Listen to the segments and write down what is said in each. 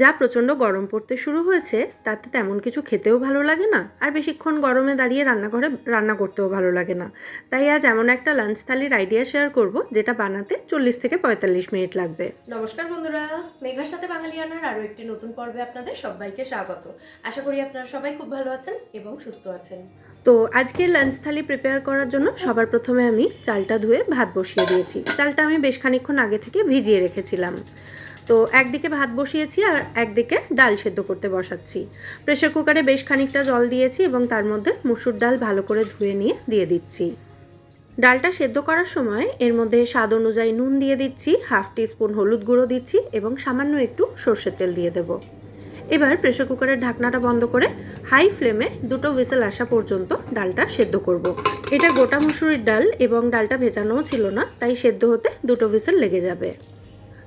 যা প্রচণ্ড গরম পড়তে শুরু হয়েছে তাতে তেমন কিছু খেতেও ভালো লাগে না আর বেশিক্ষণ গরমে দাঁড়িয়ে রান্নাঘরে রান্না করতেও ভালো লাগে না। তাই আজ এমন একটা লাঞ্চ থালির আইডিয়া শেয়ার করব যেটা বানাতে চল্লিশ থেকে পঁয়তাল্লিশ মিনিট লাগবে। নমস্কার বন্ধুরা মেঘার সাথে বাঙালিয়ানার আরও একটি নতুন পর্বে আপনাদের সবাইকে স্বাগত। আশা করি আপনারা সবাই খুব ভালো আছেন এবং সুস্থ আছেন। তো আজকের লাঞ্চ থালি প্রিপেয়ার করার জন্য সবার প্রথমে আমি চালটা ধুয়ে ভাত বসিয়ে দিয়েছি। চালটা আমি বেশ খানিক্ষণ আগে থেকে ভিজিয়ে রেখেছিলাম। তো একদিকে ভাত বসিয়েছি আর একদিকে ডাল সেদ্ধ করতে বসাচ্ছি। প্রেশার কুকারে বেশ খানিকটা জল দিয়েছি এবং তার মধ্যে মুসুর ডাল ভালো করে ধুয়ে নিয়ে দিয়ে দিচ্ছি। ডালটা সেদ্ধ করার সময় এর মধ্যে স্বাদ অনুযায়ী নুন দিয়ে দিচ্ছি, হাফ টি স্পুন হলুদ গুঁড়ো দিচ্ছি এবং সামান্য একটু সর্ষের তেল দিয়ে দেব। এবার প্রেশার কুকারের ঢাকনাটা বন্ধ করে হাই ফ্লেমে দুটো হুইসেল আসা পর্যন্ত ডালটা সেদ্ধ করব। এটা গোটা মুসুরির ডাল এবং ডালটা ভেজানোও ছিল না, তাই সেদ্ধ হতে দুটো হুইসেল লেগে যাবে।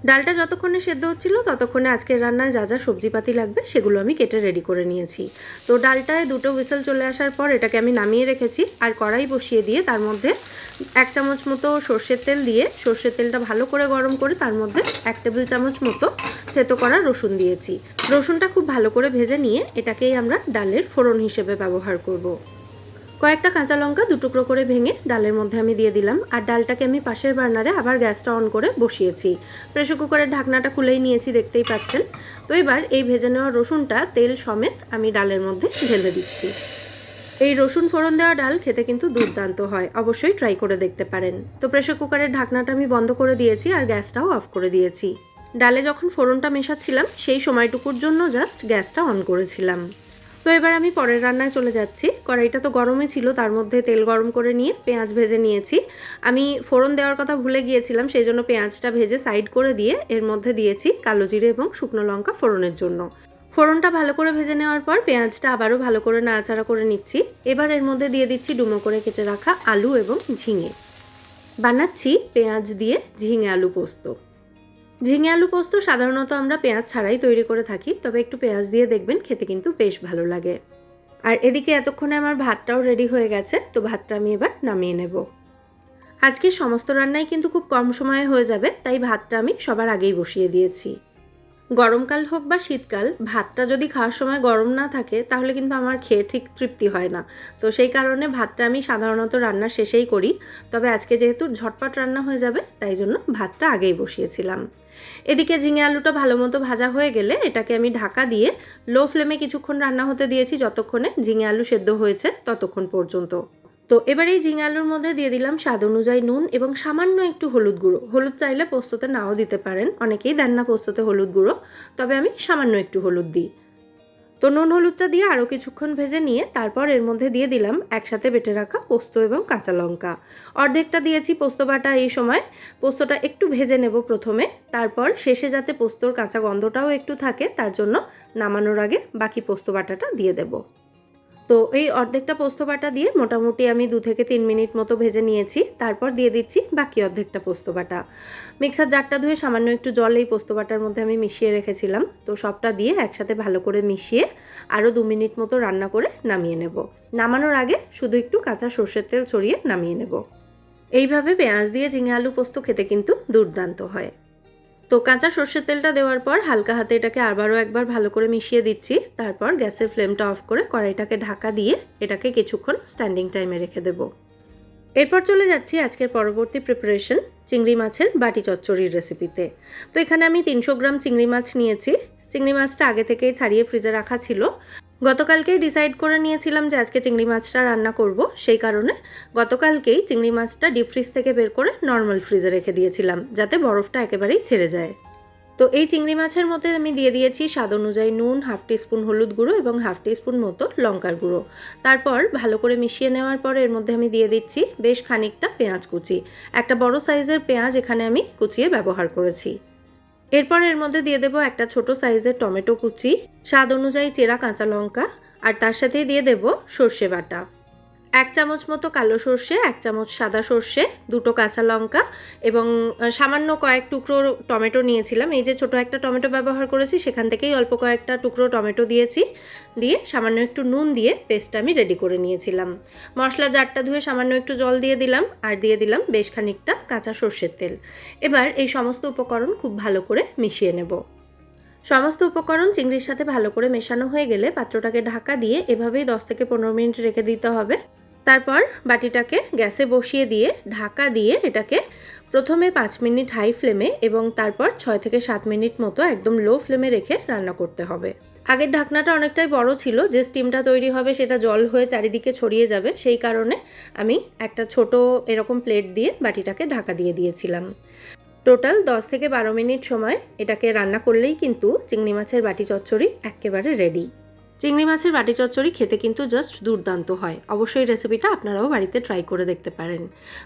ডালটা যতক্ষণে সেদ্ধ হচ্ছিল ততক্ষণে আজকের রান্নায় যা যা সবজিপাতি লাগবে সেগুলো আমি কেটে রেডি করে নিয়েছি তো ডালটায় দুটো হুইসেল চলে আসার পর এটাকে আমি নামিয়ে রেখেছি আর কড়াই বসিয়ে দিয়ে তার মধ্যে এক চামচ মতো সর্ষের তেল দিয়ে সর্ষের তেলটা ভালো করে গরম করে তার মধ্যে এক টেবিল চামচ মতো থেতো করা রসুন দিয়েছি রসুনটা খুব ভালো করে ভেজে নিয়ে এটাকেই আমরা ডালের ফোড়ন হিসেবে ব্যবহার করব। কয়েকটা কাঁচা লঙ্কা দুটুকরো করে ভেঙে ডালের মধ্যে আমি দিয়ে দিলাম। আর ডালটাকে আমি পাশের বার্নারে আবার গ্যাসটা অন করে বসিয়েছি। প্রেশার কুকারের ঢাকনাটা খুলেই নিয়েছি, দেখতেই পাচ্ছেন। তো এবার এই ভেজে নেওয়া রসুনটা তেল সমেত আমি ডালের মধ্যে ঢেলে দিচ্ছি। এই রসুন ফোড়ন দেওয়া ডাল খেতে কিন্তু দুর্দান্ত হয়, অবশ্যই ট্রাই করে দেখতে পারেন। তো প্রেশার কুকারের ঢাকনাটা আমি বন্ধ করে দিয়েছি আর গ্যাসটাও অফ করে দিয়েছি। ডালে যখন ফোড়নটা মেশাচ্ছিলাম, সেই সময়টুকুর জন্য জাস্ট গ্যাসটা অন করেছিলাম। তো এবার আমি পরের রান্নায় চলে যাচ্ছি। কড়াইটা তো গরমই ছিল, তার মধ্যে তেল গরম করে নিয়ে পেঁয়াজ ভেজে নিয়েছি। আমি ফোড়ন দেওয়ার কথা ভুলে গিয়েছিলাম, সেই জন্য পেঁয়াজটা ভেজে সাইড করে দিয়ে এর মধ্যে দিয়েছি কালো জিরে এবং শুকনো লঙ্কা ফোড়নের জন্য। ফোড়নটা ভালো করে ভেজে নেওয়ার পর পেঁয়াজটা আবারও ভালো করে নাড়াচাড়া করে নিচ্ছি। এবার এর মধ্যে দিয়ে দিচ্ছি ডুমো করে কেটে রাখা আলু এবং ঝিঙে। বানাচ্ছি পেঁয়াজ দিয়ে ঝিঙে আলু পোস্ত। ঝিঙে আলু পোস্ত সাধারণত আমরা পেঁয়াজ ছাড়াই তৈরি করে থাকি, তবে একটু পেঁয়াজ দিয়ে দেখবেন খেতে কিন্তু বেশ ভালো লাগে। আর এদিকে এতক্ষণে আমার ভাতটাও রেডি হয়ে গেছে, তো ভাতটা আমি এবার নামিয়ে নেব। আজকে সমস্ত রান্নাই কিন্তু খুব কম সময়ে হয়ে যাবে, তাই ভাতটা আমি সবার আগেই বসিয়ে দিয়েছি। গরমকাল হোক বা শীতকাল, ভাতটা যদি খাওয়ার সময় গরম না থাকে, তাহলে কিন্তু আমার খেয়ে ঠিক তৃপ্তি হয় না। তো সেই কারণে ভাতটা আমি সাধারণত রান্নার শেষেই করি। তবে আজকে যেহেতু ঝটপট রান্না হয়ে যাবে, তাই জন্য ভাতটা আগেই বসিয়েছিলাম। এদিকে ঝিঙে আলুটা ভালো মতো ভাজা হয়ে গেলে এটাকে আমি ঢাকা দিয়ে লো ফ্লেমে কিছুক্ষণ রান্না হতে দিয়েছি, যতক্ষণে ঝিঙে আলু সেদ্ধ হয়েছে ততক্ষণ পর্যন্ত। তো এবার এই আলুর মধ্যে দিয়ে দিলাম স্বাদ অনুযায়ী নুন এবং সামান্য একটু হলুদ গুঁড়ো। হলুদ চাইলে পোস্ততে নাও দিতে পারেন, অনেকেই দেন না পোস্ততে হলুদ গুঁড়ো, তবে আমি সামান্য একটু হলুদ দিই। তো নুন হলুদটা দিয়ে আরও কিছুক্ষণ ভেজে নিয়ে তারপর এর মধ্যে দিয়ে দিলাম একসাথে বেটে রাখা পোস্ত এবং কাঁচা লঙ্কা। অর্ধেকটা দিয়েছি পোস্ত বাটা এই সময়, পোস্তটা একটু ভেজে নেব প্রথমে, তারপর শেষে যাতে পোস্তর কাঁচা গন্ধটাও একটু থাকে তার জন্য নামানোর আগে বাকি পোস্ত বাটাটা দিয়ে দেবো। তো এই অর্ধেকটা পোস্ত বাটা দিয়ে মোটামুটি আমি দু থেকে তিন মিনিট মতো ভেজে নিয়েছি, তারপর দিয়ে দিচ্ছি বাকি অর্ধেকটা পোস্ত বাটা। মিক্সার জারটা ধুয়ে সামান্য একটু জল এই পোস্ত বাটার মধ্যে আমি মিশিয়ে রেখেছিলাম, তো সবটা দিয়ে একসাথে ভালো করে মিশিয়ে আরও দু মিনিট মতো রান্না করে নামিয়ে নেব। নামানোর আগে শুধু একটু কাঁচা সর্ষের তেল ছড়িয়ে নামিয়ে নেব। এইভাবে পেঁয়াজ দিয়ে ঝিঙে আলু পোস্ত খেতে কিন্তু দুর্দান্ত হয়। তো কাঁচা সর্ষের তেলটা দেওয়ার পর হালকা হাতে এটাকে আবারও একবার ভালো করে মিশিয়ে দিচ্ছি। তারপর গ্যাসের ফ্লেমটা অফ করে কড়াইটাকে ঢাকা দিয়ে এটাকে কিছুক্ষণ স্ট্যান্ডিং টাইমে রেখে দেব। এরপর চলে যাচ্ছি আজকের পরবর্তী প্রিপারেশন চিংড়ি মাছের বাটি চচ্চড়ির রেসিপিতে তো এখানে আমি তিনশো গ্রাম চিংড়ি মাছ নিয়েছি। চিংড়ি মাছটা আগে থেকেই ছাড়িয়ে ফ্রিজে রাখা ছিল। গতকালকেই ডিসাইড করে নিয়েছিলাম যে আজকে চিংড়ি মাছটা রান্না করব। সেই কারণে গতকালকেই চিংড়ি মাছটা ডিপ ফ্রিজ থেকে বের করে নর্মাল ফ্রিজে রেখে দিয়েছিলাম, যাতে বরফটা একেবারেই ছেড়ে যায়। তো এই চিংড়ি মাছের মধ্যে আমি দিয়ে দিয়েছি স্বাদ অনুযায়ী নুন, হাফ টিস্পুন হলুদ গুঁড়ো এবং হাফ টিস্পুন মতো লঙ্কার গুঁড়ো। তারপর ভালো করে মিশিয়ে নেওয়ার পর এর মধ্যে আমি দিয়ে দিচ্ছি বেশ খানিকটা পেঁয়াজ কুচি। একটা বড় সাইজের পেঁয়াজ এখানে আমি কুচিয়ে ব্যবহার করেছি। এরপর এর মধ্যে দিয়ে দেবো একটা ছোট সাইজের টমেটো কুচি, স্বাদ অনুযায়ী চেরা কাঁচা লঙ্কা, আর তার সাথে দিয়ে দেবো সর্ষে বাটা। এক চামচ মতো কালো সর্ষে, এক চামচ সাদা সর্ষে, দুটো কাঁচা লঙ্কা এবং সামান্য কয়েক টুকরো টমেটো নিয়েছিলাম। এই যে ছোটো একটা টমেটো ব্যবহার করেছি, সেখান থেকেই অল্প কয়েকটা টুকরো টমেটো দিয়েছি। দিয়ে সামান্য একটু নুন দিয়ে পেস্টটা আমি রেডি করে নিয়েছিলাম। মশলা জারটা ধুয়ে সামান্য একটু জল দিয়ে দিলাম আর দিয়ে দিলাম বেশ খানিকটা কাঁচা সর্ষের তেল। এবার এই সমস্ত উপকরণ খুব ভালো করে মিশিয়ে নেব। সমস্ত উপকরণ চিংড়ির সাথে ভালো করে মেশানো হয়ে গেলে পাত্রটাকে ঢাকা দিয়ে এভাবেই দশ থেকে পনেরো মিনিট রেখে দিতে হবে। তারপর বাটিটাকে গ্যাসে বসিয়ে দিয়ে, ঢাকা দিয়ে এটাকে প্রথমে পাঁচ মিনিট হাই ফ্লেমে এবং তারপর ছয় থেকে সাত মিনিট মতো একদম লো ফ্লেমে রেখে রান্না করতে হবে। আগের ঢাকনাটা অনেকটাই বড় ছিল, যে স্টিমটা তৈরি হবে সেটা জল হয়ে চারিদিকে ছড়িয়ে যাবে, সেই কারণে আমি একটা ছোট এরকম প্লেট দিয়ে বাটিটাকে ঢাকা দিয়ে দিয়েছিলাম। টোটাল দশ থেকে বারো মিনিট সময় এটাকে রান্না করলেই কিন্তু চিংড়ি মাছের বাটি চচ্চড়ি একেবারে রেডি। চিংড়ি মাছের বাটি চচ্চড়ি খেতে কিন্তু জাস্ট দুর্দান্ত হয়। অবশ্যই রেসিপিটা আপনারাও বাড়িতে ট্রাই করে দেখতে পারেন।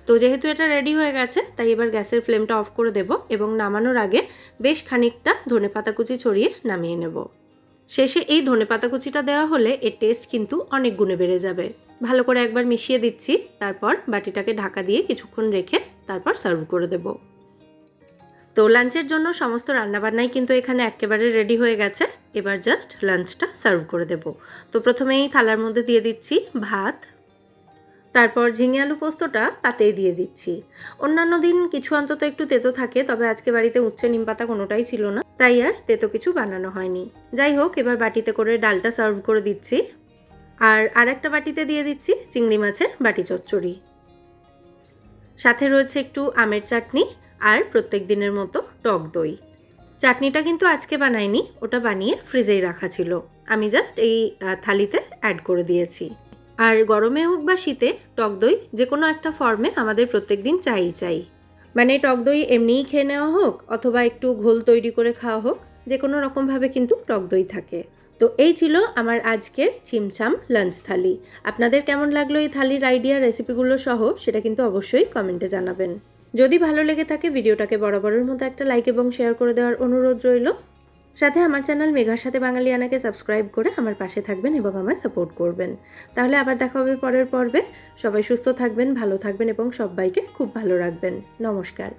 তো যেহেতু এটা রেডি হয়ে গেছে, তাই এবার গ্যাসের ফ্লেমটা অফ করে দেব এবং নামানোর আগে বেশ খানিকটা ধনে পাতা কুচি ছড়িয়ে নামিয়ে নেব। শেষে এই ধনে পাতা কুচিটা দেওয়া হলে এর টেস্ট কিন্তু অনেক গুণে বেড়ে যাবে। ভালো করে একবার মিশিয়ে দিচ্ছি, তারপর বাটিটাকে ঢাকা দিয়ে কিছুক্ষণ রেখে তারপর সার্ভ করে দেবো। তো লাঞ্চের জন্য সমস্ত রান্নাবান্নাই কিন্তু এখানে একেবারে রেডি হয়ে গেছে। এবার জাস্ট লাঞ্চটা সার্ভ করে দেব। তো প্রথমেই থালার মধ্যে দিয়ে দিচ্ছি ভাত, তারপর ঝিঙে আলু পোস্তটা পাতেই দিয়ে দিচ্ছি। অন্যান্য দিন কিছু অন্তত একটু তেতো থাকে, তবে আজকে বাড়িতে উচ্ছে, নিম পাতা কোনোটাই ছিল না, তাই আর তেতো কিছু বানানো হয়নি। যাই হোক, এবার বাটিতে করে ডালটা সার্ভ করে দিচ্ছি। আর আরেকটা বাটিতে দিয়ে দিচ্ছি চিংড়ি মাছের বাটি চচ্চড়ি। সাথে রয়েছে একটু আমের চাটনি আর প্রত্যেক দিনের মতো টক দই। চাটনিটা কিন্তু আজকে বানাইনি, ওটা বানিয়ে ফ্রিজেই রাখা ছিল। আমি জাস্ট এই থালিতে অ্যাড করে দিয়েছি। আর গরমে হোক বা শীতে, টক দই যে কোনো একটা ফর্মে আমাদের প্রত্যেক দিন চাই চাই। মানে টক দই এমনিই খেয়ে নেওয়া হোক, অথবা একটু ঘোল তৈরি করে খাওয়া হোক যে কোনো রকমভাবে কিন্তু টক দই থাকে। তো এই ছিল আমার আজকের চিমচাম লাঞ্চ থালি। আপনাদের কেমন লাগল এই থালির আইডিয়া রেসিপিগুলো সহ, সেটা কিন্তু অবশ্যই কমেন্টে জানাবেন। যদি ভালো লেগে থাকে ভিডিওটাকে বরাবরের মতো একটা লাইক এবং শেয়ার করে দেওয়ার অনুরোধ রইল। সাথে আমার চ্যানেল মেঘার সাথে বাঙালিয়ানাকে সাবস্ক্রাইব করে আমার পাশে থাকবেন এবং আমার সাপোর্ট করবেন। তাহলে আবার দেখা হবে পরের পর্বে। সবাই সুস্থ থাকবেন, ভালো থাকবেন এবং সবাইকে খুব ভালো রাখবেন। নমস্কার।